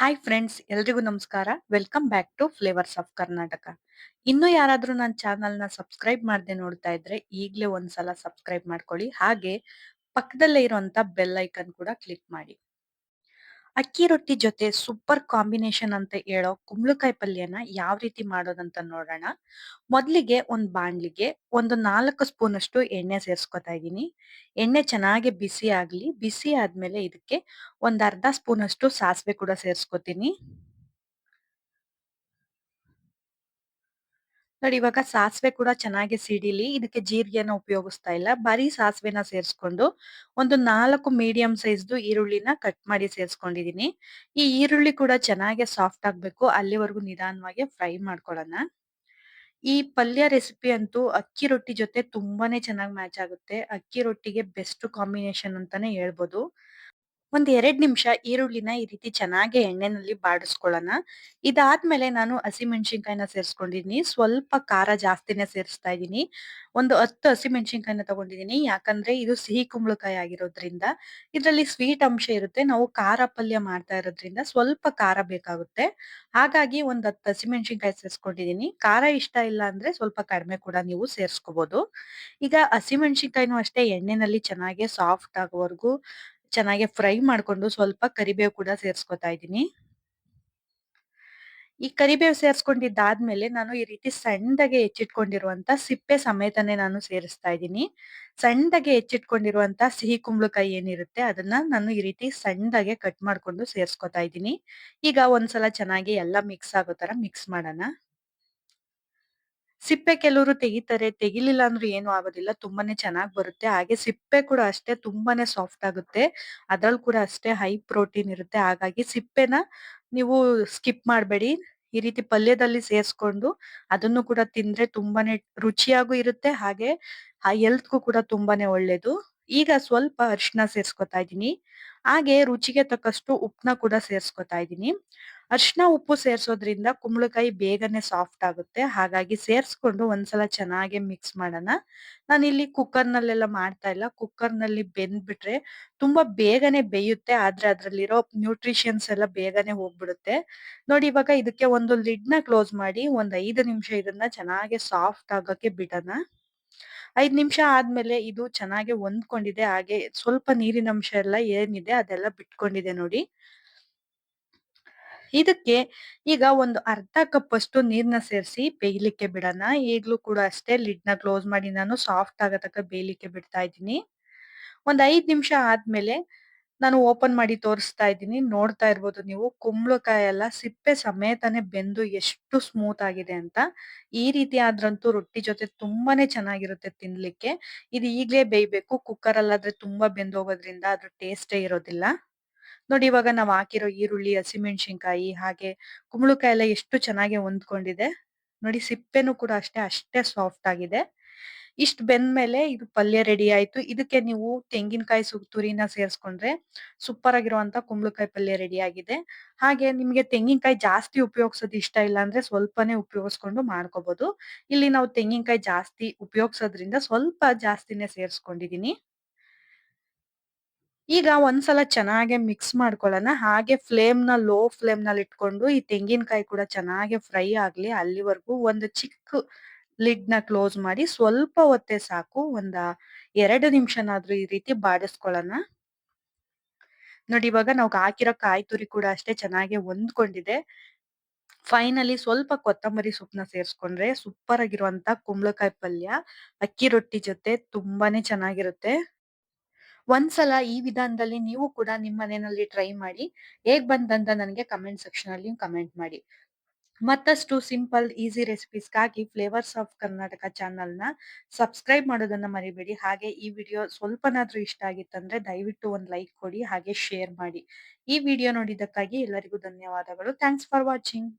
Hi friends ಎಲ್ರಿಗೂ ನಮಸ್ಕಾರ. Welcome back to flavours of Karnataka ಇನ್ನು ಯಾರಾದ್ರೂ ನನ್ನ ಚಾನಲ್ನ ಸಬ್ಸ್ಕ್ರೈಬ್ ಮಾಡದೆ ನೋಡ್ತಾ ಇದ್ರೆ ಈಗಲೇ ಒಂದ್ಸಲ ಸಬ್ಸ್ಕ್ರೈಬ್ ಮಾಡ್ಕೊಳ್ಳಿ. ಹಾಗೆ ಪಕ್ಕದಲ್ಲೇ ಇರುವಂತ ಬೆಲ್ ಐಕನ್ ಕೂಡ ಕ್ಲಿಕ್ ಮಾಡಿ. ಅಕ್ಕಿ ರೊಟ್ಟಿ ಜೊತೆ ಸೂಪರ್ ಕಾಂಬಿನೇಷನ್ ಅಂತ ಹೇಳೋ ಕುಂಬಳಕಾಯಿ ಪಲ್ಯನ ಯಾವ ರೀತಿ ಮಾಡೋದಂತ ನೋಡೋಣ. ಮೊದಲಿಗೆ ಒಂದು ಬಾಣ್ಲಿಗೆ ಒಂದು ನಾಲ್ಕು ಸ್ಪೂನ್ ಅಷ್ಟು ಎಣ್ಣೆ ಸೇರಿಸ್ಕೊತಾ ಇದ್ದೀನಿ. ಎಣ್ಣೆ ಚೆನ್ನಾಗಿ ಬಿಸಿ ಆಗ್ಲಿ, ಬಿಸಿ ಆದ್ಮೇಲೆ ಇದಕ್ಕೆ ಒಂದ್ ಅರ್ಧ ಸ್ಪೂನ್ ಅಷ್ಟು ಸಾಸಿವೆ ಕೂಡ ಸೇರಿಸ್ಕೊತೀನಿ. ನೋಡಿ, ಇವಾಗ ಸಾಸಿವೆ ಕೂಡ ಚೆನ್ನಾಗಿ ಸಿಡಿಲಿ, ಇದಕ್ಕೆ ಜೀರಿಗೆನ ಉಪಯೋಗಿಸ್ತಾ ಇಲ್ಲ. ಬರೀ ಸಾಸಿವೆನ ಸೇರಿಸ್ಕೊಂಡು ಒಂದು ನಾಲ್ಕು ಮೀಡಿಯಂ ಸೈಜ್ದು ಈರುಳ್ಳಿನ ಕಟ್ ಮಾಡಿ ಸೇರಿಸ್ಕೊಂಡಿದ್ದೀನಿ ಈ ಈರುಳ್ಳಿ ಕೂಡ ಚೆನ್ನಾಗಿ ಸಾಫ್ಟ್ ಆಗಬೇಕು. ಅಲ್ಲಿವರೆಗೂ ನಿಧಾನವಾಗಿ ಫ್ರೈ ಮಾಡ್ಕೊಳ್ಳೋಣ. ಈ ಪಲ್ಯ ರೆಸಿಪಿ ಅಂತೂ ಅಕ್ಕಿ ರೊಟ್ಟಿ ಜೊತೆ ತುಂಬಾನೇ ಚೆನ್ನಾಗಿ ಮ್ಯಾಚ್ ಆಗುತ್ತೆ. ಅಕ್ಕಿ ರೊಟ್ಟಿಗೆ ಬೆಸ್ಟ್ ಕಾಂಬಿನೇಷನ್ ಅಂತಾನೆ ಹೇಳ್ಬೋದು. ಒಂದ್ ಎರಡ್ ನಿಮಿಷ ಈರುಳ್ಳಿನ ಈ ರೀತಿ ಚೆನ್ನಾಗಿ ಎಣ್ಣೆನಲ್ಲಿ ಬಾಡಿಸ್ಕೊಳ್ಳೋಣ. ಇದಾದ್ಮೇಲೆ ನಾನು ಹಸಿಮೆಣಸಿನ್ಕಾಯಿನ ಸೇರಿಸ್ಕೊಂಡಿದೀನಿ. ಸ್ವಲ್ಪ ಖಾರ ಜಾಸ್ತಿನೇ ಸೇರಿಸ್ತಾ ಇದ್ದೀನಿ ಒಂದು ಹತ್ತು ಹಸಿಮೆಣಸಿನ್ಕಾಯಿನ ತಗೊಂಡಿದೀನಿ. ಯಾಕಂದ್ರೆ ಇದು ಸಿಹಿ ಕುಂಬಳಕಾಯಿ ಆಗಿರೋದ್ರಿಂದ ಇದರಲ್ಲಿ ಸ್ವೀಟ್ ಅಂಶ ಇರುತ್ತೆ. ನಾವು ಖಾರ ಪಲ್ಯ ಮಾಡ್ತಾ ಇರೋದ್ರಿಂದ ಸ್ವಲ್ಪ ಖಾರ ಬೇಕಾಗುತ್ತೆ. ಹಾಗಾಗಿ ಒಂದ್ ಹತ್ತು ಹಸಿಮೆಣಸಿನ್ಕಾಯಿ ಸೇರಿಸ್ಕೊಂಡಿದೀನಿ. ಖಾರ ಇಷ್ಟ ಇಲ್ಲ ಅಂದ್ರೆ ಸ್ವಲ್ಪ ಕಡಿಮೆ ಕೂಡ ನೀವು ಸೇರಿಸ್ಕೋಬಹುದು ಈಗ ಹಸಿಮೆಣಸಿನ್ಕಾಯಿನೂ ಅಷ್ಟೇ ಎಣ್ಣೆನಲ್ಲಿ ಚೆನ್ನಾಗಿ ಸಾಫ್ಟ್ ಆಗೋವರೆಗೂ ಚೆನ್ನಾಗಿ ಫ್ರೈ ಮಾಡ್ಕೊಂಡು ಸ್ವಲ್ಪ ಕರಿಬೇವು ಕೂಡ ಸೇರಿಸ್ಕೊತಾ ಇದ್ದೀನಿ. ಈ ಕರಿಬೇವು ಸೇರಿಸ್ಕೊಂಡಿದ್ದಾದ್ಮೇಲೆ ನಾನು ಈ ರೀತಿ ಸಣ್ಣದಾಗೆ ಹೆಚ್ಚಿಟ್ಕೊಂಡಿರುವಂತ ಸಿಪ್ಪೆ ಸಮೇತನೇ ನಾನು ಸೇರಿಸ್ತಾ ಇದ್ದೀನಿ. ಸಣ್ಣದಾಗೆ ಹೆಚ್ಚಿಟ್ಕೊಂಡಿರುವಂತ ಸಿಹಿ ಕುಂಬಳಕಾಯಿ ಏನಿರುತ್ತೆ ಅದನ್ನ ನಾನು ಈ ರೀತಿ ಸಣ್ಣದಾಗೆ ಕಟ್ ಮಾಡ್ಕೊಂಡು ಸೇರಿಸ್ಕೊತಾ ಇದ್ದೀನಿ. ಈಗ ಒಂದ್ಸಲ ಚೆನ್ನಾಗಿ ಎಲ್ಲ ಮಿಕ್ಸ್ ಆಗೋ ತರ ಮಿಕ್ಸ್ ಮಾಡೋಣ. ಸಿಪ್ಪೆ ಕೆಲವರು ತೆಗಿತಾರೆ, ತೆಗಿಲಿಲ್ಲ ಅಂದ್ರೆ ಏನು ಆಗೋದಿಲ್ಲ, ತುಂಬಾನೇ ಚೆನ್ನಾಗಿ ಬರುತ್ತೆ. ಹಾಗೆ ಸಿಪ್ಪೆ ಕೂಡ ಅಷ್ಟೇ ತುಂಬಾನೇ ಸಾಫ್ಟ್ ಆಗುತ್ತೆ. ಅದ್ರಲ್ ಕೂಡ ಅಷ್ಟೇ ಹೈ ಪ್ರೋಟೀನ್ ಇರುತ್ತೆ. ಹಾಗಾಗಿ ಸಿಪ್ಪೆನ ನೀವು ಸ್ಕಿಪ್ ಮಾಡಬೇಡಿ. ಈ ರೀತಿ ಪಲ್ಯದಲ್ಲಿ ಸೇರಿಸ್ಕೊಂಡು ಅದನ್ನು ಕೂಡ ತಿಂದ್ರೆ ತುಂಬಾನೇ ರುಚಿಯಾಗೂ ಇರುತ್ತೆ. ಹಾಗೆ ಹೆಲ್ತ್ಗೂ ಕೂಡ ತುಂಬಾನೇ ಒಳ್ಳೇದು. ಈಗ ಸ್ವಲ್ಪ ಅರಿಶಿನ ಸೇರ್ಸ್ಕೊತಾ ಇದ್ದೀನಿ. ಹಾಗೆ ರುಚಿಗೆ ತಕ್ಕಷ್ಟು ಉಪ್ಪನ್ನ ಕೂಡ ಸೇರ್ಸ್ಕೊತಾ ಇದ್ದೀನಿ. ಅರಿಶಿನ ಉಪ್ಪು ಸೇರ್ಸೋದ್ರಿಂದ ಕುಂಬಳಕಾಯಿ ಬೇಗನೆ ಸಾಫ್ಟ್ ಆಗುತ್ತೆ. ಹಾಗಾಗಿ ಸೇರಿಸ್ಕೊಂಡು ಒಂದ್ಸಲ ಚೆನ್ನಾಗಿ ಮಿಕ್ಸ್ ಮಾಡೋಣ. ನಾನು ಇಲ್ಲಿ ಕುಕ್ಕರ್ ನಲ್ಲೆಲ್ಲ ಮಾಡ್ತಾ ಇಲ್ಲ. ಕುಕ್ಕರ್ನಲ್ಲಿ ಬೆಂದ್ಬಿಟ್ರೆ ತುಂಬಾ ಬೇಗನೆ ಬೇಯುತ್ತೆ. ಆದ್ರೆ ಅದ್ರಲ್ಲಿರೋ ನ್ಯೂಟ್ರಿಷನ್ಸ್ ಎಲ್ಲ ಬೇಗನೆ ಹೋಗ್ಬಿಡುತ್ತೆ. ನೋಡಿ, ಇವಾಗ ಇದಕ್ಕೆ ಒಂದು ಲಿಡ್ನ ಕ್ಲೋಸ್ ಮಾಡಿ ಒಂದ್ ಐದು ನಿಮಿಷ ಇದನ್ನ ಚೆನ್ನಾಗಿ ಸಾಫ್ಟ್ ಆಗಕ್ಕೆ ಬಿಡೋಣ. ಐದು ನಿಮಿಷ ಆದ್ಮೇಲೆ ಇದು ಚೆನ್ನಾಗಿ ಹೊಂದ್ಕೊಂಡಿದೆ. ಹಾಗೆ ಸ್ವಲ್ಪ ನೀರಿನ ಅಂಶ ಎಲ್ಲ ಏನಿದೆ ಅದೆಲ್ಲ ಬಿಟ್ಕೊಂಡಿದೆ ನೋಡಿ. ಇದಕ್ಕೆ ಈಗ ಒಂದು ಅರ್ಧ ಕಪ್ ಅಷ್ಟು ನೀರ್ನ ಸೇರಿಸಿ ಬೇಯಲಿಕ್ಕೆ ಬಿಡೋಣ. ಈಗಲೂ ಕೂಡ ಅಷ್ಟೇ ಲಿಡ್ನ ಕ್ಲೋಸ್ ಮಾಡಿ ನಾನು ಸಾಫ್ಟ್ ಆಗತಕ್ಕ ಬೇಯಲಿಕ್ಕೆ ಬಿಡ್ತಾ ಇದ್ದೀನಿ. ಒಂದ್ ಐದ್ ನಿಮಿಷ ಆದ್ಮೇಲೆ ನಾನು ಓಪನ್ ಮಾಡಿ ತೋರಿಸ್ತಾ ಇದ್ದೀನಿ. ನೋಡ್ತಾ ಇರ್ಬೋದು ನೀವು, ಕುಂಬಳಕಾಯಿ ಎಲ್ಲ ಸಿಪ್ಪೆ ಸಮೇತನೇ ಬೆಂದು ಎಷ್ಟು ಸ್ಮೂತ್ ಆಗಿದೆ ಅಂತ. ಈ ರೀತಿ ಆದ್ರಂತೂ ರೊಟ್ಟಿ ಜೊತೆ ತುಂಬಾನೇ ಚೆನ್ನಾಗಿರುತ್ತೆ ತಿನ್ಲಿಕ್ಕೆ. ಇದು ಈಗಲೇ ಬೇಯ್ಬೇಕು. ಕುಕ್ಕರ್ ಅಲ್ಲಾದ್ರೆ ತುಂಬಾ ಬೆಂದೋಗೋದ್ರಿಂದ ಅದ್ರ ಟೇಸ್ಟೇ ಇರೋದಿಲ್ಲ. ನೋಡಿ ಇವಾಗ ನಾವ್ ಹಾಕಿರೋ ಈರುಳ್ಳಿ, ಹಸಿಮೆಣಸಿನ್ಕಾಯಿ ಹಾಗೆ ಕುಂಬಳಕಾಯಿ ಎಲ್ಲ ಎಷ್ಟು ಚೆನ್ನಾಗಿ ಹೊಂದ್ಕೊಂಡಿದೆ. ನೋಡಿ ಸಿಪ್ಪೆನೂ ಕೂಡ ಅಷ್ಟೇ ಅಷ್ಟೇ ಸಾಫ್ಟ್ ಆಗಿದೆ. ಇಷ್ಟು ಬೆಂದ್ಮೇಲೆ ಇದು ಪಲ್ಯ ರೆಡಿ ಆಯ್ತು. ಇದಕ್ಕೆ ನೀವು ತೆಂಗಿನಕಾಯಿ ಸು, ತುರಿನ ಸೇರಿಸ್ಕೊಂಡ್ರೆ ಸೂಪರ್ ಆಗಿರುವಂತ ಕುಂಬಳಕಾಯಿ ಪಲ್ಯ ರೆಡಿ ಆಗಿದೆ. ಹಾಗೆ ನಿಮ್ಗೆ ತೆಂಗಿನಕಾಯಿ ಜಾಸ್ತಿ ಉಪಯೋಗಿಸೋದು ಇಷ್ಟ ಇಲ್ಲ ಅಂದ್ರೆ ಸ್ವಲ್ಪನೇ ಉಪಯೋಗಿಸ್ಕೊಂಡು ಮಾಡ್ಕೋಬಹುದು ಇಲ್ಲಿ ನಾವು ತೆಂಗಿನಕಾಯಿ ಜಾಸ್ತಿ ಉಪಯೋಗಿಸೋದ್ರಿಂದ ಸ್ವಲ್ಪ ಜಾಸ್ತಿನೇ ಸೇರಿಸ್ಕೊಂಡಿದೀನಿ. ಈಗ ಒಂದ್ಸಲ ಚೆನ್ನಾಗಿ ಮಿಕ್ಸ್ ಮಾಡ್ಕೊಳ್ಳೋಣ ಹಾಗೆ ಫ್ಲೇಮ್ನ ಲೋ ಫ್ಲೇಮ್ನಲ್ಲಿ ಇಟ್ಕೊಂಡು ಈ ತೆಂಗಿನಕಾಯಿ ಕೂಡ ಚೆನ್ನಾಗಿ ಫ್ರೈ ಆಗ್ಲಿ, ಅಲ್ಲಿವರೆಗೂ ಒಂದು ಚಿಕ್ಕ ಲಿಡ್ನ ಕ್ಲೋಸ್ ಮಾಡಿ ಸ್ವಲ್ಪ ಹೊತ್ತೆ ಸಾಕು. ಒಂದ ಎರಡು ನಿಮಿಷನಾದ್ರೂ ಈ ರೀತಿ ಬಾಡಿಸ್ಕೊಳ್ಳೋಣ ನೋಡಿ ಇವಾಗ ನಾವು ಹಾಕಿರೋ ಕಾಯಿ ತುರಿ ಕೂಡ ಅಷ್ಟೇ ಚೆನ್ನಾಗಿ ಹೊಂದ್ಕೊಂಡಿದೆ. ಫೈನಲಿ ಸ್ವಲ್ಪ ಕೊತ್ತಂಬರಿ ಸೊಪ್ಪನ್ನ ಸೇರಿಸ್ಕೊಂಡ್ರೆ ಸೂಪರ್ ಆಗಿರುವಂತ ಕುಂಬಳಕಾಯಿ ಪಲ್ಯ, ಅಕ್ಕಿ ರೊಟ್ಟಿ ಜೊತೆ ತುಂಬಾನೇ ಚೆನ್ನಾಗಿರುತ್ತೆ. ಒಂದ್ಸಲ ಈ ವಿಧಾನದಲ್ಲಿ ನೀವು ಕೂಡ ನಿಮ್ಮ ಮನೆಯಲ್ಲಿ ಟ್ರೈ ಮಾಡಿ. ಹೇಗ್ ಬಂದಂತ ನನಗೆ ಕಮೆಂಟ್ ಸೆಕ್ಷನ್ ಅಲ್ಲಿ ಕಮೆಂಟ್ ಮಾಡಿ. ಮತ್ತಷ್ಟು ಸಿಂಪಲ್ ಈಸಿ ರೆಸಿಪೀಸ್ಗಾಗಿ ಫ್ಲೇವರ್ಸ್ ಆಫ್ ಕರ್ನಾಟಕ ಚಾನಲ್ನ ಸಬ್ಸ್ಕ್ರೈಬ್ ಮಾಡೋದನ್ನ ಮರಿಬೇಡಿ. ಹಾಗೆ ಈ ವಿಡಿಯೋ ಸ್ವಲ್ಪನಾದ್ರೂ ಇಷ್ಟ ಆಗಿತ್ತಂದ್ರೆ ದಯವಿಟ್ಟು ಒಂದು ಲೈಕ್ ಕೊಡಿ, ಹಾಗೆ ಶೇರ್ ಮಾಡಿ. ಈ ವಿಡಿಯೋ ನೋಡಿದ್ದಕ್ಕಾಗಿ ಎಲ್ಲರಿಗೂ ಧನ್ಯವಾದಗಳು. Thanks for watching